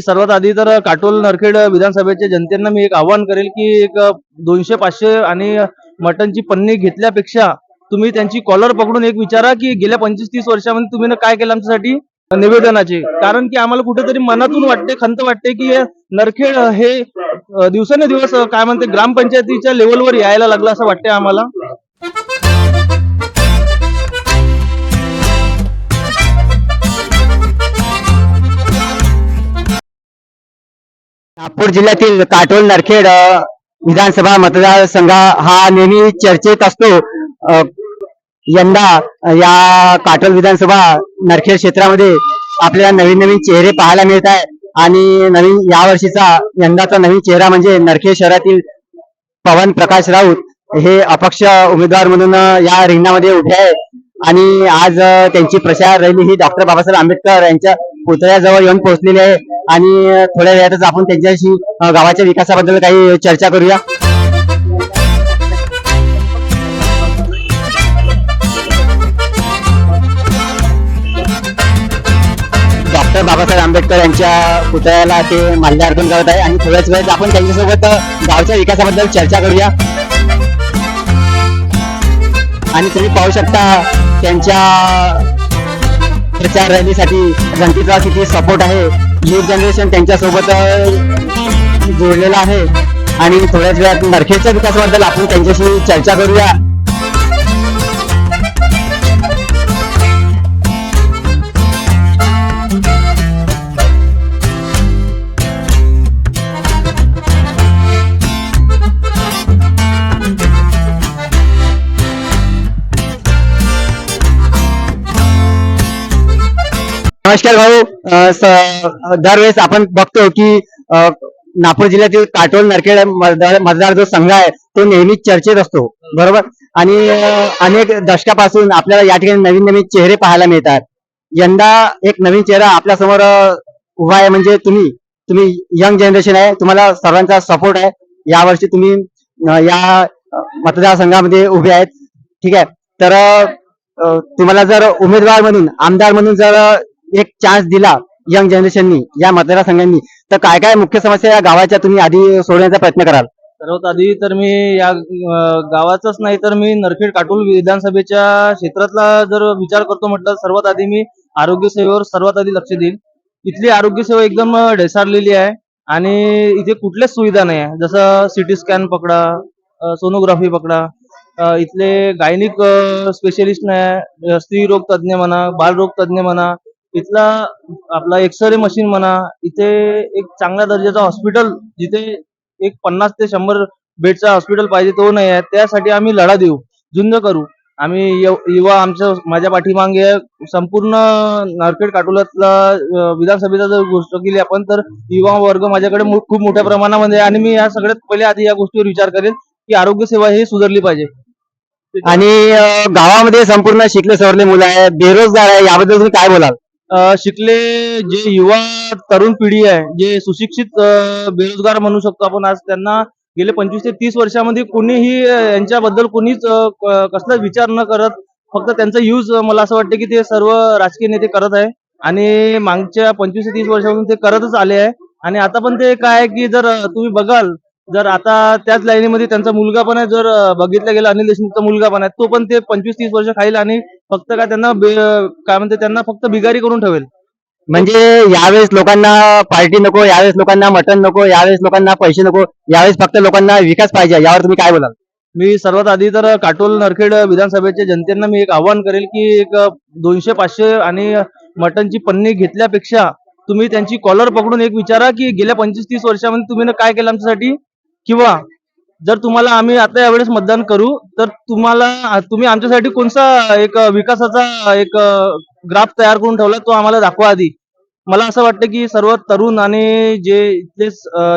सर्वात आधी तर काटोल नरखेड विधानसभेच्या जनतेनं मी एक आवाहन करेल की एक दोनशे पाचशे आणि मटनची पन्नी घेतल्यापेक्षा तुम्ही त्यांची कॉलर पकडून एक विचारा की गेल्या पंचवीस तीस वर्षामध्ये तुम्ही काय केलं आमच्यासाठी? निवेदनाचे. कारण की आम्हाला कुठेतरी मनातून वाटते खंत वाटते की नरखेड हे दिवसाने दिवसेंदिवस काय म्हणते ग्रामपंचायतीच्या लेवलवर यायला लागलं असं वाटते आम्हाला. नागपूर जिल्ह्यातील काटोल नरखेड विधानसभा मतदारसंघ हा नेहमी चर्चेत असतो. यंदा या काटोल विधानसभा नरखेड क्षेत्रामध्ये आपल्याला नवीन नवीन चेहरे पाहायला मिळत आहे. आणि नवीन या वर्षीचा यंदाचा नवीन चेहरा म्हणजे नरखेड शहरातील पवन प्रकाश राऊत हे अपक्ष उमेदवार म्हणून या रिंगणामध्ये उभे आहे. आणि आज त्यांची प्रचार रॅली ही डॉक्टर बाबासाहेब आंबेडकर यांच्या पुतळ्याजवळ येऊन पोहोचलेली आहे. आणि थोड्या वेळातच आपण त्यांच्याशी गावाच्या विकासाबद्दल काही चर्चा करूया. डॉक्टर बाबासाहेब आंबेडकर यांच्या पुतळ्याला ते माल्यार्पण करत आहे. आणि थोड्याच वेळात आपण त्यांच्यासोबत गावच्या विकासाबद्दल चर्चा करूया. आणि तुम्ही पाहू शकता त्यांच्या प्रचार रॅलीसाठी जनतेचा किती सपोर्ट आहे. न्यू जनरेशन त्यांच्यासोबत जोडलेलं आहे. आणि थोड्याच वेळात नरखेडच्या विकासाबद्दल आपण त्यांच्याशी चर्चा करूया. नमस्कार भाऊ. स- दरवेळेस आपण बघतो की नागपूर जिल्ह्यातील काटोल नरखेड मतदार मतदार जो संघ आहे तो नेहमीच चर्चेत असतो. बरोबर? आणि अनेक दशकापासून आपल्याला या ठिकाणी नवीन नवीन चेहरे पाहायला मिळतात. यंदा एक नवीन चेहरा आपल्यासमोर उभा आहे म्हणजे तुम्ही तुम्ही यंग जनरेशन आहे तुम्हाला सर्वांचा सपोर्ट आहे. यावर्षी तुम्ही या मतदारसंघामध्ये उभे आहेत. ठीक आहे? तर तुम्हाला जर उमेदवार म्हणून आमदार म्हणून जर एक चान्स दिला यंग जनरेशननी या मतदारसंघांनी तर काय काय मुख्य समस्या या गावाच्या तुम्ही आधी सोडवण्याचा प्रयत्न कराल? सर्वात आधी तर मी या गावाचाच नाही तर मी नरखेड काटोल विधानसभेच्या क्षेत्रातला जर विचार करतो म्हटलं सर्वात आधी मी आरोग्य सेवेवर सर्वात आधी लक्ष देईल इथली आरोग्य सेवा एकदम ढेसारलेली ढेसाळलेली आहे आणि इथे कुठल्याच सुविधा नाही आहे. जसं सिटी स्कॅन पकडा सोनोग्राफी पकडा इथले गायनिक स्पेशलिस्ट नाही आहे. स्त्री रोग तज्ज्ञ म्हणा बालरोग तज्ज्ञ म्हणा इथला आपला एक्सरे मशीन म्हणा इथे एक चांगल्या दर्जाचा हॉस्पिटल जिथे एक पन्नास ते शंभर बेडचा हॉस्पिटल पाहिजे तो नाही आहे त्यासाठी आम्ही लढा देऊ झुंज करू. आम्ही युवा आमच्या माझ्या पाठीमागे संपूर्ण नारखेड काटोल्यातला विधानसभेचा जर गोष्ट केली आपण तर युवा वर्ग माझ्याकडे खूप मोठ्या प्रमाणामध्ये आणि मी या सगळ्यात पहिले आधी या गोष्टीवर विचार करेन की आरोग्य सेवा ही सुधारली पाहिजे. आणि गावामध्ये संपूर्ण शिकले सवरले मुलं आहे बेरोजगार आहे याबद्दल तुम्ही काय बोलाल? शिकले जे युवा तरुण पिढी आहे जे सुशिक्षित बेरोजगार म्हणू शकतो आपण आज त्यांना गेले पंचवीस ते तीस वर्षामध्ये कोणीही यांच्याबद्दल कोणीच कसलाच विचार न करत फक्त त्यांचा यूज मला असं वाटतं की ते सर्व राजकीय नेते करत आहे. आणि मागच्या पंचवीस ते तीस वर्षापासून ते करतच आले आहे. आणि आता पण ते काय आहे की जर तुम्ही बघाल जर आता त्याच लाईनीमध्ये त्यांचा मुलगा पण आहे जर बघितला गेला गेलं अनिल देशमुखचा मुलगा पण आहे तो पण ते पंचवीस तीस वर्ष खाईल आणि फक्त काय त्यांना काय म्हणते त्यांना फक्त बिगारी करून ठेवेल. म्हणजे यावेळेस लोकांना पार्टी नको यावेळेस लोकांना मटन नको यावेळेस लोकांना पैसे नको यावेळेस फक्त लोकांना विकास पाहिजे. यावर तुम्ही काय बोलाल? मी सर्वात आधी तर काटोल नरखेड विधानसभेच्या जनतेनं मी एक आवाहन करेल की एक दोनशे पाचशे आणि मटनची पन्नी घेतल्यापेक्षा तुम्ही त्यांची कॉलर पकडून एक विचारा की गेल्या पंचवीस तीस वर्षामध्ये तुम्ही काय केलं आमच्यासाठी? किंवा जर तुम्हाला आम्ही आता यावेळेस मतदान करू तर तुम्हाला तुम्ही आमच्यासाठी कोणता एक विकासाचा एक ग्राफ तयार करून ठेवला तो आम्हाला दाखवा आधी. मला असं वाटतं की सर्व तरुण आणि जे इथले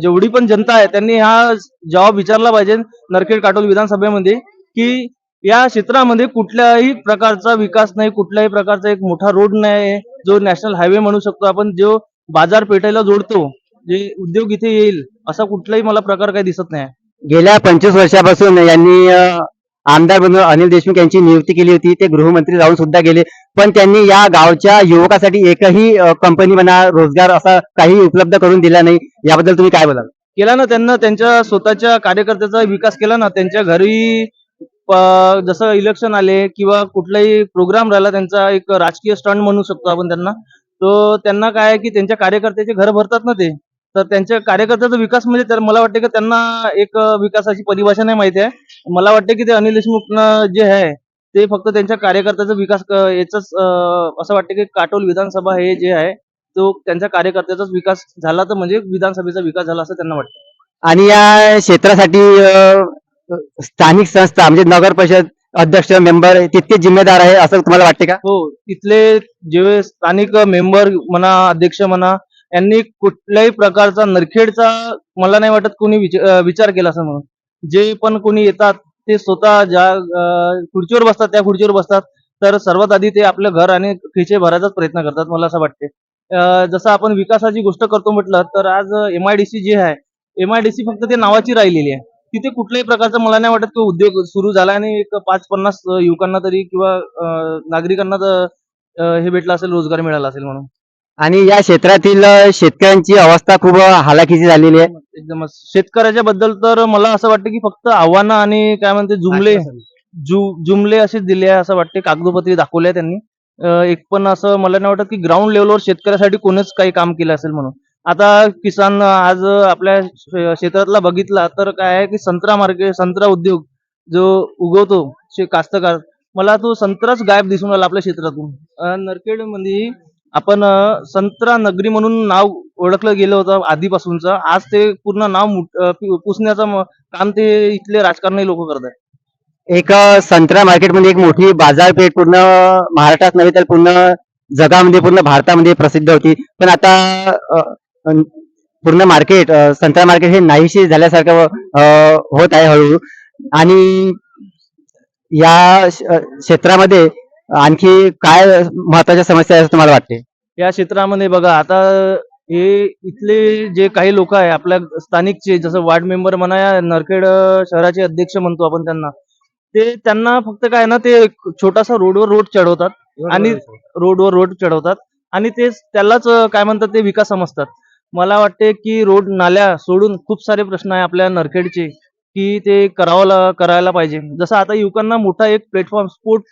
जेवढी पण जनता आहे त्यांनी हा जवाब विचारला पाहिजे नरखेड काटोल विधानसभेमध्ये की या क्षेत्रामध्ये कुठल्याही प्रकारचा विकास नाही कुठल्याही प्रकारचा एक मोठा रोड नाही जो नॅशनल हायवे म्हणू शकतो आपण जो बाजारपेठेला जोडतो जे उद्योग इथे येईल असा कुठलाही मला प्रकार काही दिसत नाही. गेल्या पंचवीस वर्षापासून यांनी आमदार म्हणून अनिल देशमुख यांची नियुक्ती केली होती. ते गृहमंत्री राहून सुद्धा गेले. पण त्यांनी या गावच्या युवकासाठी एकही कंपनी म्हणा रोजगार असा काही उपलब्ध करून दिला नाही. याबद्दल तुम्ही काय बोलाल? केला ना त्यांना. त्यांच्या स्वतःच्या कार्यकर्त्याचा विकास केला ना. त्यांच्या घरी जसं इलेक्शन आले किंवा कुठलाही प्रोग्राम राहिला त्यांचा एक राजकीय स्टंट म्हणू शकतो आपण त्यांना. तो त्यांना काय आहे की त्यांच्या कार्यकर्त्याचे घर भरतात ना ते. तर त्यांच्या कार्यकर्त्याचा विकास म्हणजे तर मला वाटते की त्यांना एक विकासाची परिभाषा नाही माहिती आहे. मला वाटते की ते अनिल देशमुख जे आहे ते फक्त त्यांच्या कार्यकर्त्याचा विकास अं, असं वाटतं की काटोल विधानसभा हे जे आहे तो त्यांच्या कार्यकर्त्याचाच विकास झाला तर म्हणजे विधानसभेचा विकास झाला असं त्यांना वाटतं. आणि या क्षेत्रासाठी स्थानिक संस्था म्हणजे नगर परिषद अध्यक्ष मेंबर तितके जिम्मेदार आहे असं तुम्हाला वाटते का? हो तिथले जे स्थानिक मेंबर म्हणा अध्यक्ष म्हणा यांनी कुठल्याही प्रकारचा नरखेडचा मला नाही वाटत कोणी विचार केला असं म्हणून. जे पण कोणी येतात ते स्वतः ज्या खुर्चीवर बसतात त्या खुर्चीवर बसतात. तर सर्वात आधी ते आपलं घर आणि खिचे भरायचाच प्रयत्न करतात मला असं वाटते जसं आपण विकासाची गोष्ट करतो म्हटलं तर आज एमआयडीसी जे आहे एमआयडीसी फक्त ते नावाची राहिलेली आहे. तिथे कुठल्याही प्रकारचा मला नाही वाटत तो उद्योग सुरू झाला आणि एक पाच पन्नास युवकांना तरी किंवा नागरिकांना तर हे भेटलं असेल रोजगार मिळाला असेल म्हणून. आणि या क्षेत्रातील शेतकऱ्यांची अवस्था खूप हालाकीची झालेली आहे. एकदमच शेतकऱ्याच्या बद्दल तर मला असं वाटतं की फक्त आव्हानं आणि काय म्हणते जुमले जु जुमले असेच दिले आहे असं वाटते. कागदोपत्री दाखवले आहे त्यांनी. अं, एक पण असं मला नाही वाटत की ग्राउंड लेवलवर शेतकऱ्यासाठी कोणीच काही काम केलं असेल म्हणून. आता किसान आज आपल्या शे- क्षेत्रातला बघितला तर काय आहे की संत्रा मार्केट संत्रा उद्योग जो उगवतो शे कास्तकार मला तो संत्राच गायब दिसून आला आपल्या क्षेत्रातून. नरखेडमध्ये आपण संत्रा नगरी म्हणून नाव ओळखलं गेलं होतं आधीपासूनचं. आज ते पूर्ण नाव पुसण्याचं काम ते इथले राजकारणी लोक करत आहे एक संत्रा मार्केटमध्ये एक मोठी बाजारपेठ पूर्ण महाराष्ट्रात नव्हे तर पूर्ण जगामध्ये पूर्ण भारतामध्ये प्रसिद्ध होती. पण आता पूर्ण मार्केट संत्रा मार्केट हे नाहीशी झाल्यासारखं होत आहे हळूहळू. आणि या क्षेत्रामध्ये आणखी काय महत्त्वाच्या समस्या आहे असं तुम्हाला वाटते? या क्षेत्रामध्ये बघा आता हे इथले जे काही लोक आहे आपल्या स्थानिकचे जसं वार्ड मेंबर म्हणा या नरखेड शहराचे अध्यक्ष म्हणतो आपण त्यांना ते त्यांना फक्त काय ना ते छोटासा रोडवर रोड चढवतात आणि रोडवर रोड चढवतात आणि ते त्यालाच काय म्हणतात ते विकास समजतात. मला वाटते की रोड नाल्या सोडून खूप सारे प्रश्न आहे आपल्या नरखेडचे की ते करावं करायला पाहिजे. जसं आता युवकांना मोठा एक प्लॅटफॉर्म स्पोर्ट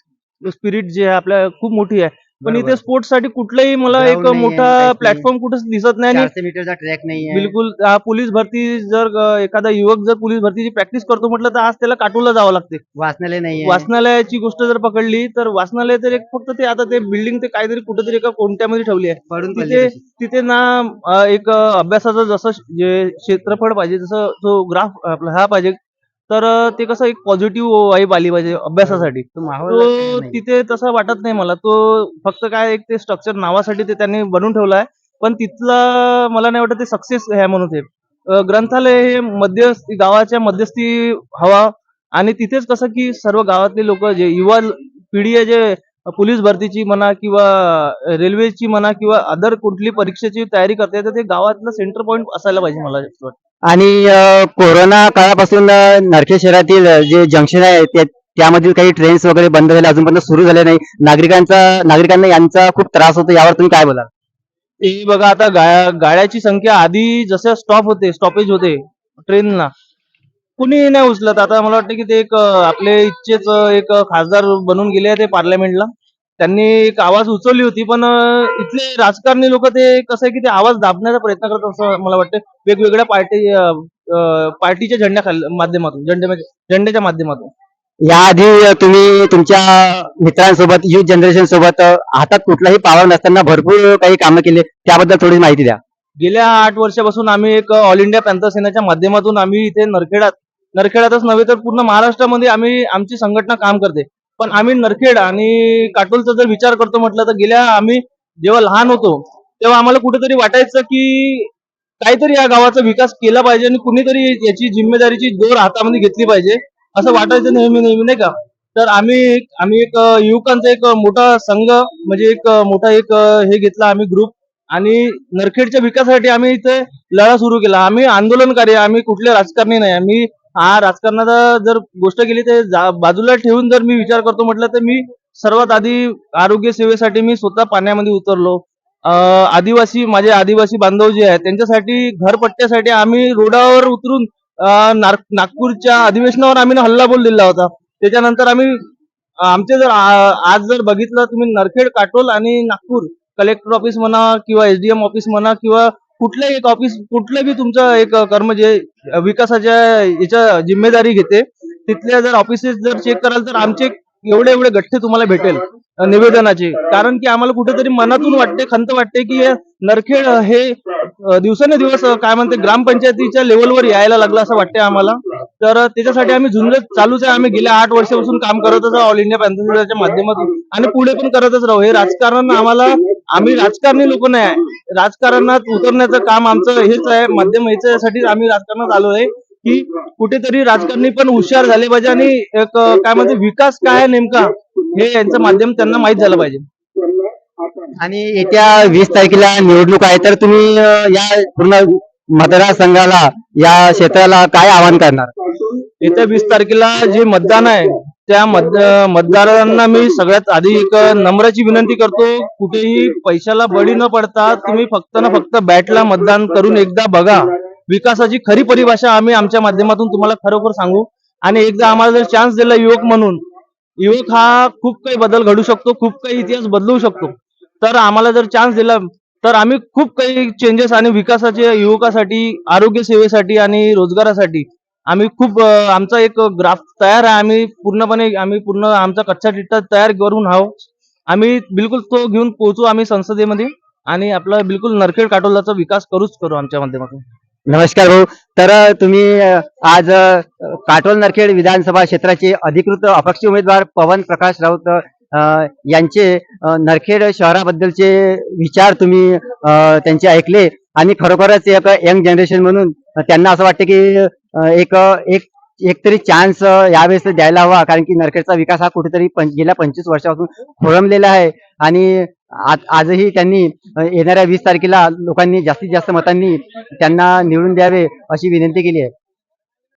स्पिरिट जे आहे आपल्या खूप मोठी आहे. पण इथे स्पोर्ट्ससाठी कुठलाही मला एक मोठा. प्लॅटफॉर्म कुठेच दिसत नाही आणि चारशे मीटरचा ट्रॅक नाही बिलकुल हा, पोलीस भरती जर एखादा युवक जर पोलीस भरतीची प्रॅक्टिस करतो म्हटलं तर आज त्याला काटोला जावं लागते. वाचनालय नाही वाचनालयाची गोष्ट जर पकडली तर वाचनालय तर एक फक्त ते आता ते बिल्डिंग ते काहीतरी कुठेतरी एका कोणत्यामध्ये ठेवली आहे. पडून तिथे तिथे ना एक अभ्यासाचं जसं जे क्षेत्रफळ पाहिजे जसं तो ग्राफ आपला हा पाहिजे तर ते कसं एक पॉझिटिव्ह वाईब आली पाहिजे अभ्यासासाठी. तो तिथे तसं वाटत नाही मला. तो फक्त काय एक ते स्ट्रक्चर नावासाठी ते त्यांनी बनवून ठेवलं आहे. पण तिथलं मला नाही वाटत ते सक्सेस आहे म्हणून ते. ग्रंथालय हे मध्यस्थी गावाच्या मध्यस्थी हवा. आणि तिथेच कसं की सर्व गावातले लोक जे युवा पिढी आहे जे पोलीस भरतीची म्हणा किंवा रेल्वेची म्हणा किंवा अदर कुठली परीक्षेची तयारी करते तर ते गावातलं सेंटर पॉईंट असायला पाहिजे मला वाटतं. आणि कोरोना काळापासून अ, नरखेड शहरातील जे जंक्शन आहे ते- त्यामधील काही ट्रेन्स वगैरे बंद झाले अजूनपर्यंत सुरू झाले नाही. नागरिकांचा नागरिकांना यांचा खूप त्रास होतो यावर तुम्ही काय बोलाल? ते बघा आता गाड्याची संख्या आधी जसं स्टॉप होते स्टॉपेज होते ट्रेनला कुणी नाही उचलत. आता मला वाटतं की ते एक आपले इच्छेच एक खासदार बनून गेले ते पार्लमेंटला. त्यांनी एक आवाज उचलली होती पण इथले राजकारणी लोक ते कसं आहे की ते आवाज दाबण्याचा प्रयत्न करतात असं मला वाटतं. वेगवेगळ्या पार्टी पार्टीच्या झेंड्या खाल माध्यमातून झेंड्या झेंड्याच्या माध्यमातून. याआधी अ, तुम्ही तुमच्या मित्रांसोबत युथ जनरेशन सोबत हातात कुठलाही पावर नसताना भरपूर काही कामं केले. त्याबद्दल थोडी माहिती द्या. गेल्या आठ वर्षापासून आम्ही एक ऑल इंडिया पॅन्थर सेनेच्या माध्यमातून आम्ही इथे नरखेडात नरखेडातच नव्हे तर पूर्ण महाराष्ट्रामध्ये आम्ही आमची संघटना काम करते. पण आम्ही नरखेड आणि काटोलचा जर विचार करतो म्हटलं तर गेल्या आम्ही जेव्हा लहान होतो तेव्हा आम्हाला कुठेतरी वाटायचं की काहीतरी या गावाचा विकास केला पाहिजे आणि कुणीतरी याची जिम्मेदारीची जोर हातामध्ये घेतली पाहिजे असं वाटायचं नेहमी नेहमी नाही का? तर आम्ही आम्ही एक युवकांचा एक मोठा संघ म्हणजे एक मोठा एक हे घेतला आम्ही ग्रुप आणि नरखेडच्या विकासासाठी आम्ही इथे लढा सुरू केला. आम्ही आंदोलनकारी आम्ही कुठले राजकारणी नाही आम्ही हा राजकारणाचा जर गोष्ट केली तर बाजूला ठेवून जर मी विचार करतो म्हटलं तर मी सर्वात आधी आरोग्य सेवेसाठी मी स्वतः पाण्यामध्ये उतरलो. आदिवासी माझे आदिवासी बांधव जे आहेत त्यांच्यासाठी घरपट्ट्यासाठी आम्ही रोडावर उतरून नागपूरच्या अधिवेशनावर आम्ही हल्ला बोल दिला होता. त्याच्यानंतर आम्ही आमचे जर आज जर बघितलं तुम्ही नरखेड काटोल आणि नागपूर कलेक्टर ऑफिस म्हणा किंवा एसडीएम ऑफिस म्हणा किंवा कुठलंही एक ऑफिस कुठलं बी तुमचं एक कर्म जे विकासाच्या याच्या जिम्मेदारी घेते तिथल्या जर ऑफिसेस जर चेक कराल तर आमचे एवढे एवढे गठ्ठे तुम्हाला भेटेल निवेदनाचे. कारण की आम्हाला कुठेतरी मनातून वाटते खंत वाटते की नरखेड हे अ, दिवसेंदिवस काय म्हणते ग्रामपंचायतीच्या लेवलवर यायला लागलं असं वाटते आम्हाला. तर त्याच्यासाठी आम्ही झुंज चालूच आहे. आम्ही गेल्या आठ वर्षापासून काम करतच आहोत ऑल इंडिया पॅन्थरच्या माध्यमातून. आणि पुढे पण करतच राहू हे राजकारण आम्हाला आम्ही राजकारणी लोक नाही आहे. राजकारणात उतरण्याचं काम आमचं हेच आहे. माध्यम ह्याच्यासाठी आम्ही राजकारणात आलो आहे की कुठेतरी राजकारणी पण हुशार झाले पाहिजे आणि एक काय म्हणते विकास काय आहे नेमका हे यांचं माध्यम त्यांना माहीत झालं पाहिजे. आणि येत्या वीस तारखेला निवडणूक आहे तर तुम्ही या पूर्ण मतदारसंघाला या क्षेत्राला काय आवाहन करणार? येत्या वीस तारखेला जे मतदान आहे त्या मत मतदारांना मी सगळ्यात आधी एक नम्राची विनंती करतो कुठेही पैशाला बळी न पडता तुम्ही फक्त ना फक्त बॅटला मतदान करून एकदा बघा. विकासाची खरी परिभाषा आम्ही आमच्या माध्यमातून तुम्हाला खरोखर सांगू. आणि एकदा आम्हाला जर चान्स दिला युवक म्हणून युवक हा खूप काही बदल घडू शकतो खूप काही इतिहास बदलू शकतो. तर आम्हाला जर चान्स दिला तर आम्ही खूप काही चेंजेस आणि विकासाचे युवकासाठी आरोग्य सेवेसाठी आणि रोजगारासाठी आम्ही खूप आमचा एक ग्राफ तयार आहे. आम्ही पूर्णपणे आम्ही पूर्ण आमचा कच्चा चिट्टा तयार करून आहोत. आम्ही बिलकुल तो घेऊन पोहोचू आम्ही संसदेमध्ये आणि आपला बिलकुल नरखेड काटोलाचा विकास करूच करू आमच्या माध्यमातून. नमस्कार भाऊ. तर तुम्ही आज काटोल नरखेड विधानसभा क्षेत्राचे अधिकृत अपक्ष उमेदवार पवन प्रकाश राऊत यांचे नरखेड शहराबद्दलचे विचार तुम्ही त्यांचे ऐकले. आणि खरोखरच एक यंग जनरेशन म्हणून त्यांना असं वाटतं की एक एक एक तरी चान्स यावेळेस द्यायला हवा. कारण की नरखेडचा विकास हा कुठेतरी पंच गेल्या पंचवीस वर्षापासून खोळंबलेला आहे. आणि आज- आजही त्यांनी येणाऱ्या वीस तारखेला लोकांनी जास्तीत जास्त मतांनी त्यांना निवडून द्यावे अशी विनंती केली आहे.